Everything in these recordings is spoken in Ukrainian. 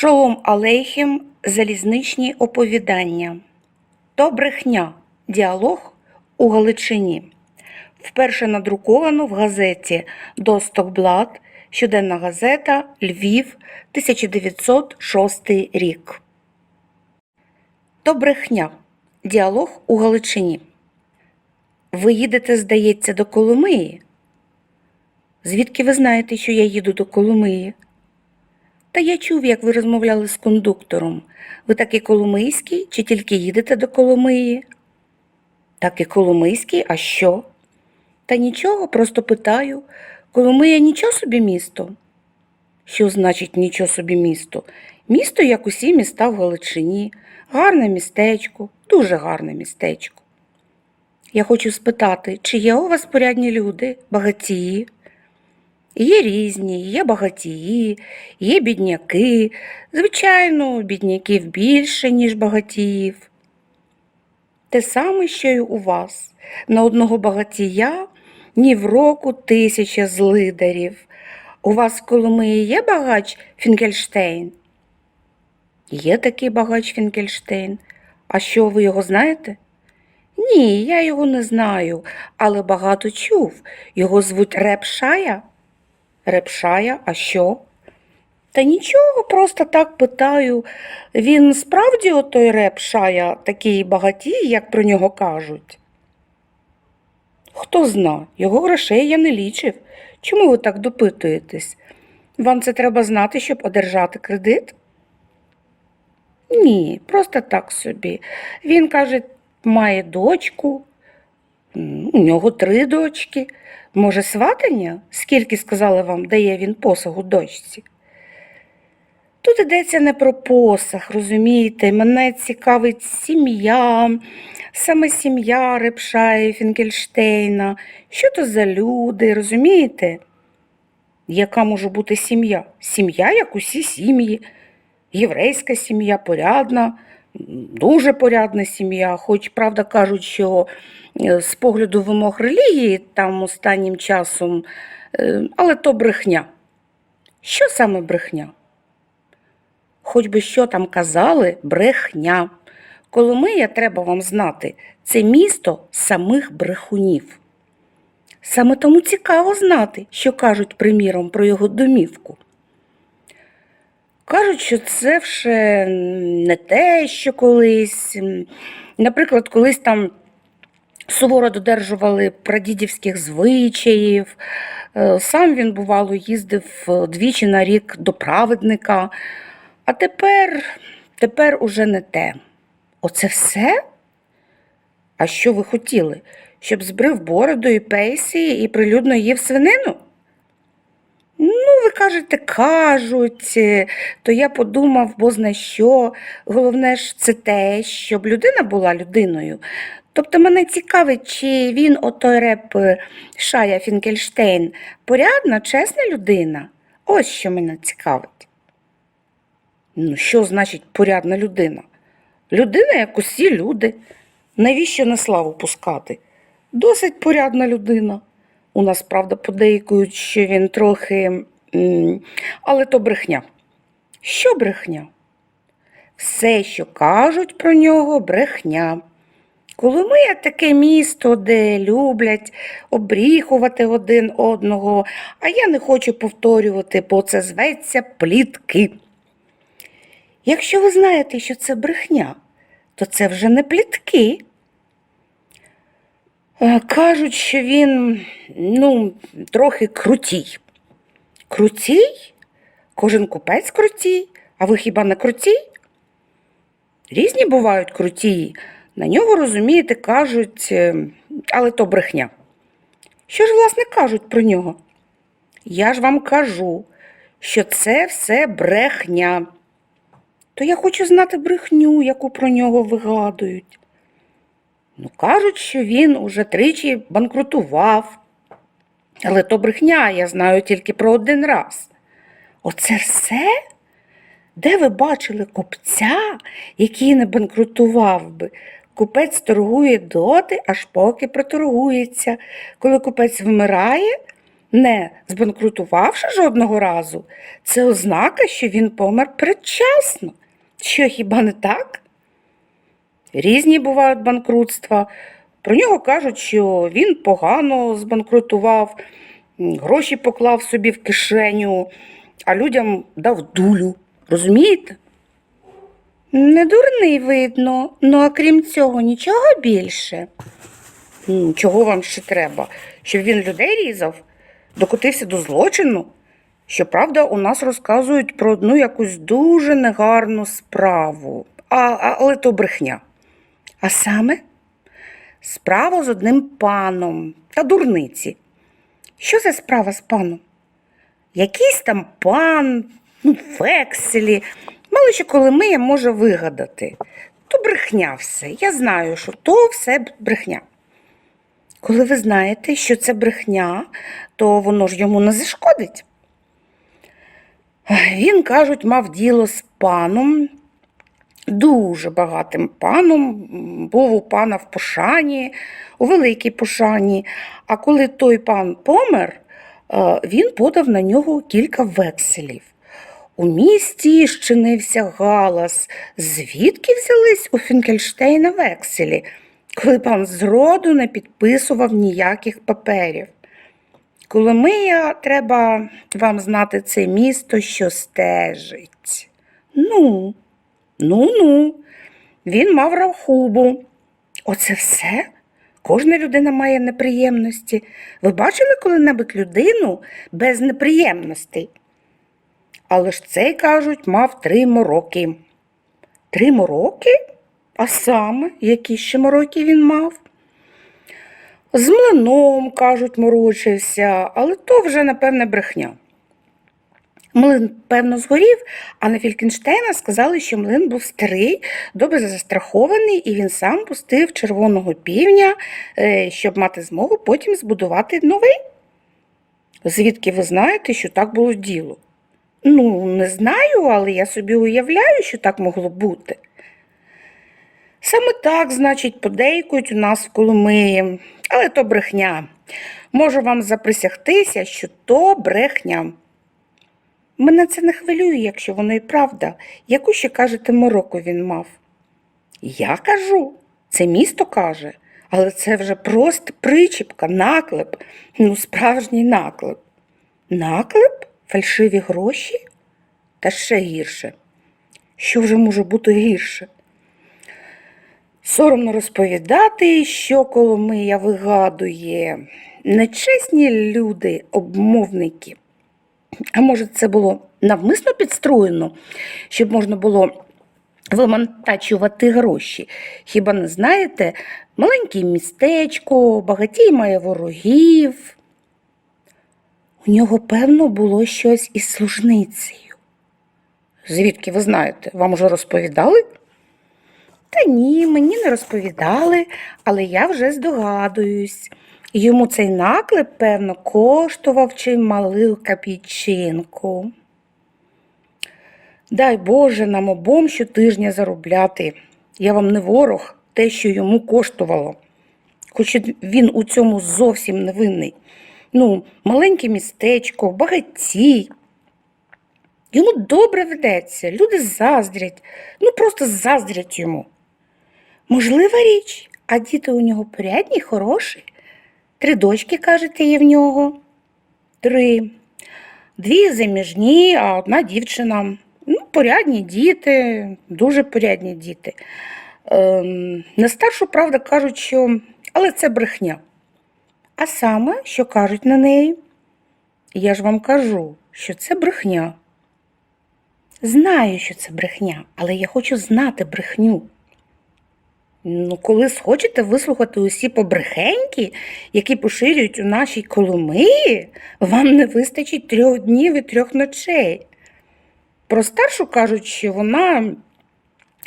Шолом Алейхем Залізничні оповідання. То брехня. Діалог у Галичині. Вперше надруковано в газеті Достокблат, щоденна газета Львів, 1906 рік. То брехня. Діалог у Галичині. Ви їдете, здається, до Коломиї? Звідки ви знаєте, що я їду до Коломиї? Та я чув, як ви розмовляли з кондуктором. Ви таки Коломийський чи тільки їдете до Коломиї? Так і Коломийський, а що? Та нічого, просто питаю. Коломия нічого собі місто? Що значить нічого собі місто? Місто, як усі міста в Галичині. Гарне містечко, дуже гарне містечко. Я хочу спитати, чи є у вас порядні люди, багатії? Є різні, є багатії, є бідняки. Звичайно, бідняків більше, ніж багатіїв. Те саме, що й у вас. На одного багатія ні в року тисяча злидарів. У вас в Коломиї є багач Фінкельштейн? Є такий багач Фінкельштейн. А що, ви його знаєте? Ні, я його не знаю, але багато чув. Його звуть Репшая. Репшая, а що? Та нічого, просто так питаю. Він справді отой Репшая такий багатій, як про нього кажуть? Хто зна, його грошей я не лічив. Чому ви так допитуєтесь? Вам це треба знати, щоб одержати кредит? Ні, просто так собі. Він каже, має дочку, у нього три дочки. Може, сватання? Скільки сказали вам, дає він посагу дочці? Тут йдеться не про посаг, розумієте? Мене цікавить сім'я, саме сім'я Репшаї Фінкельштейна. Що то за люди, розумієте? Яка може бути сім'я? Сім'я, як усі сім'ї. Єврейська сім'я порядна, дуже порядна сім'я, хоч правда кажуть, що е, з погляду вимог релігії там останнім часом, е, але то брехня. Що саме брехня? Хоч би що там казали, брехня. Коломия, треба вам знати, це місто самих брехунів. Саме тому цікаво знати, що кажуть, приміром, про його домівку. Кажуть, що це вже не те, що колись. Наприклад, колись там суворо додержували прадідівських звичаїв. Е, Сам він, бувало, їздив е, двічі на рік до праведника. А тепер, тепер уже не те. Оце все? А що ви хотіли? Щоб збрив бороду і пейсі і прилюдно їв свинину? Ну, ви кажете, кажуть, е, то я подумав, бо зна що. Головне ж це те, щоб людина була людиною. Тобто мене цікавить, чи він, отой реп е, Шая Фінкельштейн, порядна, чесна людина. Ось що мене цікавить. Ну, що значить порядна людина? Людина, як усі люди. Навіщо на славу пускати? Досить порядна людина. У нас, правда, подейкують, що він трохи. Але то брехня. Що брехня? Все, що кажуть про нього, брехня. Коломия таке місто, де люблять обріхувати один одного, а я не хочу повторювати, бо це зветься плітки. Якщо ви знаєте, що це брехня, то це вже не плітки. Е, Кажуть, що він, ну, трохи крутій. Крутій? Кожен купець крутій, а ви хіба не крутій? Різні бувають крутії. На нього, розумієте, кажуть, е, але то брехня. Що ж, власне, кажуть про нього? Я ж вам кажу, що це все брехня. То я хочу знати брехню, яку про нього вигадують. Ну, кажуть, що він уже тричі банкрутував. Але то брехня, я знаю тільки про один раз. Оце все? Де ви бачили купця, який не банкрутував би? Купець торгує доти, аж поки проторгується. Коли купець вмирає, не збанкрутувавши жодного разу, це ознака, що він помер передчасно. Що хіба не так? Різні бувають банкрутства. Про нього кажуть, що він погано збанкрутував, гроші поклав собі в кишеню, а людям дав дулю. Розумієте? Не дурний видно, ну а крім цього, нічого більше. Чого вам ще треба? Щоб він людей різав, докотився до злочину. Щоправда, у нас розказують про одну якусь дуже негарну справу, а, але то брехня. А саме справа з одним паном та дурниці. Що за справа з паном? Якийсь там пан, ну, векселі, мало що Коломия може вигадати. То брехня все. Я знаю, що то все брехня. Коли ви знаєте, що це брехня, то воно ж йому не зашкодить. Він, кажуть, мав діло з паном, дуже багатим паном, був у пана в пошані, у великій пошані. А коли той пан помер, е, він подав на нього кілька векселів. У місті щинився галас, звідки взялись у Фінкельштейна векселі, коли пан зроду не підписував ніяких паперів. Коломия, треба вам знати це місто, що стежить. Ну, ну, ну, він мав рахубу. Оце все? Кожна людина має неприємності. Ви бачили коли-небудь людину без неприємностей? Але ж цей, кажуть, мав три мороки. Три мороки? А саме, які ще мороки він мав? З млином, кажуть, морочився, але то вже, напевне, брехня. Млин, певно, згорів, а на Фількенштейна сказали, що млин був старий, добре застрахований, і він сам пустив червоного півня, е, щоб мати змогу потім збудувати новий. Звідки ви знаєте, що так було діло? Ну, не знаю, але я собі уявляю, що так могло бути. Саме так, значить, подейкують у нас в Коломиї, але то брехня. Можу вам заприсягтися, що то брехня. Мене це не хвилює, якщо воно і правда. Яку ще кажете, мороку він мав? Я кажу, це місто каже, але це вже просто причіпка, наклеп, ну, справжній наклеп. Наклеп? Фальшиві гроші? Та ще гірше. Що вже може бути гірше? Соромно розповідати, що Коломия вигадує. Нечесні люди, обмовники. А може, це було навмисно підстроєно, щоб можна було вимонтачувати гроші. Хіба не знаєте, маленьке містечко, багатій має ворогів. У нього, певно, було щось із служницею. Звідки ви знаєте? Вам уже розповідали? Та ні, мені не розповідали, але я вже здогадуюсь. Йому цей наклеп, певно, коштував чималу копійчинку. Дай Боже нам обом щотижня заробляти. Я вам не ворог, те, що йому коштувало. Хоч він у цьому зовсім не винний. Ну, маленьке містечко, багатій. Йому добре ведеться, люди заздрять, ну просто заздрять йому. Можлива річ, а діти у нього порядні, хороші. Три дочки, кажете, є в нього. Три. Дві заміжні, а одна дівчина. Ну, порядні діти, дуже порядні діти. Ем, на старшу, правда, кажуть, що але це брехня. А саме, що кажуть на неї? Я ж вам кажу, що це брехня. Знаю, що це брехня, але я хочу знати брехню. Ну, коли схочете вислухати усі побрехеньки, які поширюють у нашій Коломиї, вам не вистачить трьох днів і трьох ночей. Про старшу кажуть, що вона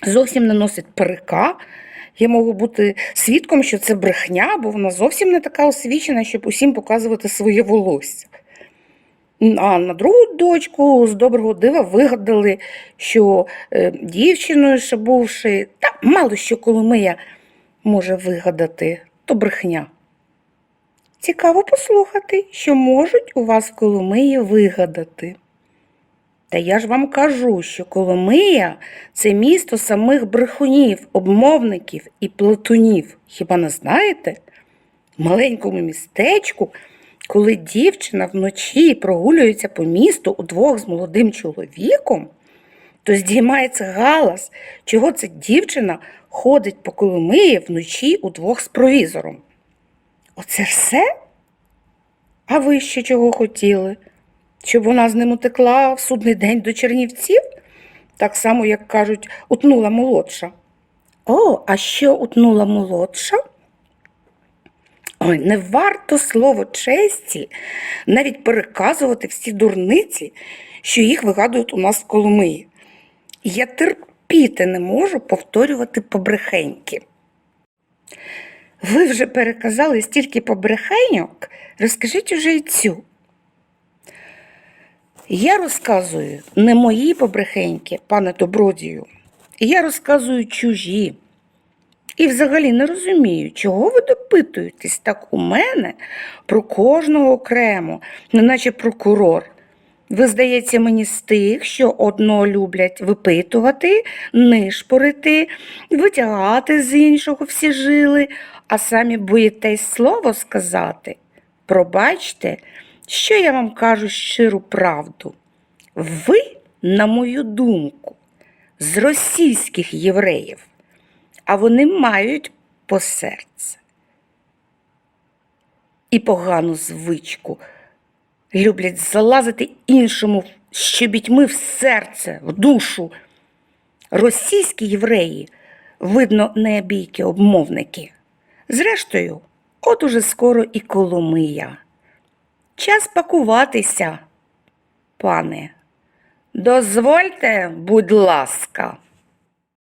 зовсім не носить парика. Я можу бути свідком, що це брехня, бо вона зовсім не така освічена, щоб усім показувати своє волосся. А на другу дочку з доброго дива вигадали, що е, дівчиною ще бувши, та мало що Коломия може вигадати, то брехня. Цікаво послухати, що можуть у вас Коломиї вигадати. Та я ж вам кажу, що Коломия – це місто самих брехунів, обмовників і платунів. Хіба не знаєте? Маленькому містечку, коли дівчина вночі прогулюється по місту удвох з молодим чоловіком, то здіймається галас, чого ця дівчина ходить по Коломиї вночі удвох з провізором. Оце все? А ви ще чого хотіли? Щоб вона з ним утекла в судний день до Чернівців? Так само, як кажуть, утнула молодша. О, а що утнула молодша? Ой, не варто слово честі навіть переказувати всі дурниці, що їх вигадують у нас в Коломиї. Я терпіти не можу повторювати побрехеньки. Ви вже переказали стільки побрехеньок, розкажіть уже й цю. Я розказую не мої побрехеньки, пане добродію. Я розказую чужі. І взагалі не розумію, чого ви допитуєтесь так у мене про кожного окремо, неначе прокурор. Ви, здається, мені з тих, що одного люблять випитувати, нишпорити, витягати з іншого всі жили, а самі боїтесь слово сказати. Пробачте, що я вам кажу щиру правду. Ви, на мою думку, з російських євреїв, а вони мають по серце. І погану звичку люблять залазити іншому щебітьми в серце, в душу. Російські євреї, видно, неабійкі обмовники. Зрештою, от уже скоро і Коломия. Час пакуватися, пане. Дозвольте, будь ласка.